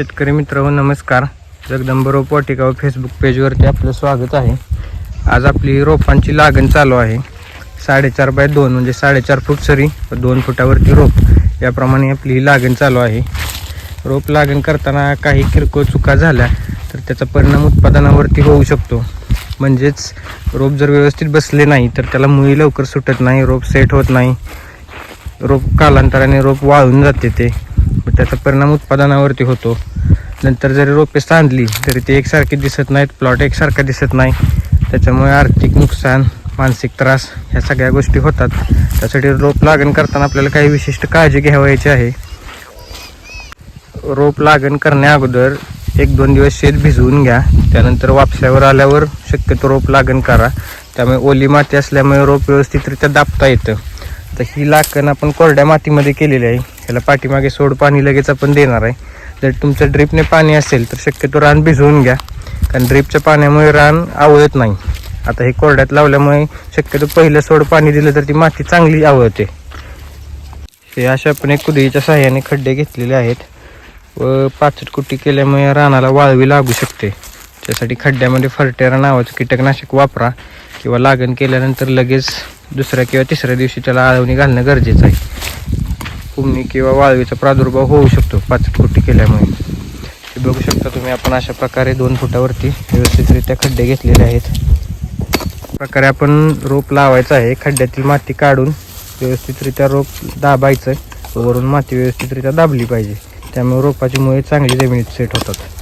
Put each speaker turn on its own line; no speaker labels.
शेतकरी मित्र हो नमस्कार. जगदंब रोप वाटिका व फेसबुक पेजवरती आपलं स्वागत आहे. आज आपली रोपांची लागण चालू आहे. साडेचार बाय दोन म्हणजे साडेचार फूट सरी व दोन फुटावरती रोप. याप्रमाणे आपली ही लागण चालू आहे. रोप लागण करताना काही किरकोळ चुका झाल्या तर त्याचा परिणाम उत्पादनावरती होऊ शकतो. म्हणजेच रोप जर व्यवस्थित बसले नाही तर त्याला मुळी लवकर सुटत नाही रोप सेट होत नाही. रोप कालांतराने रोप वाळून जाते ते. मग त्याचा परिणाम उत्पादनावरती होतो. नंतर जरी रोपे सांधली तरी ते एकसारखे दिसत नाहीत प्लॉट एकसारखा दिसत नाही. त्याच्यामुळे आर्थिक नुकसान मानसिक त्रास ह्या सगळ्या गोष्टी होतात. त्यासाठी रोप लागण करताना आपल्याला काही विशिष्ट काळजी घ्यावायची आहे. रोप लागण करण्या अगोदर एक दोन दिवस शेत भिजवून घ्या. त्यानंतर वापसावर आल्यावर शक्यतो रोप लागण करा. त्यामुळे ओली माती असल्यामुळे रोप व्यवस्थितरित्या दाबता येतं. तर ही लागण आपण कोरड्या मातीमध्ये केलेली आहे. त्याला पाठीमागे सोड पाणी लगेच आपण देणार आहे. जर तुमच्या ड्रिपने पाणी असेल तर शक्यतो रान भिजवून घ्या. कारण ड्रिपच्या पाण्यामुळे रान आवळत नाही. आता हे कोरड्यात लावल्यामुळे शक्यतो पहिलं सोड पाणी दिलं तर ती माती चांगली आवळते. हे अशा आपण एक कुदळीच्या सहाय्याने खड्डे घेतलेले आहेत व पाचट कुट्टी केल्यामुळे रानाला वाळवी लागू शकते. त्यासाठी खड्ड्यामध्ये फरटेरा नावाचं कीटकनाशक वापरा किंवा लागण केल्यानंतर लगेच दुसऱ्या किंवा तिसऱ्या दिवशी त्याला आळवणी घालणं गरजेचं आहे. कुमणी किंवा वाळवीचा प्रादुर्भाव होऊ शकतो पाच फुटी केल्यामुळे. हे बघू शकता तुम्ही आपण अशा प्रकारे दोन फुटावरती व्यवस्थितरित्या खड्डे घेतलेले आहेत. प्रकारे आपण रोप लावायचं आहे खड्ड्यातील माती काढून व्यवस्थितरित्या रोप दाबायचं वरून माती व्यवस्थितरित्या दाबली पाहिजे. त्यामुळे रोपाची मुळे चांगली जमिनीत सेट होतात.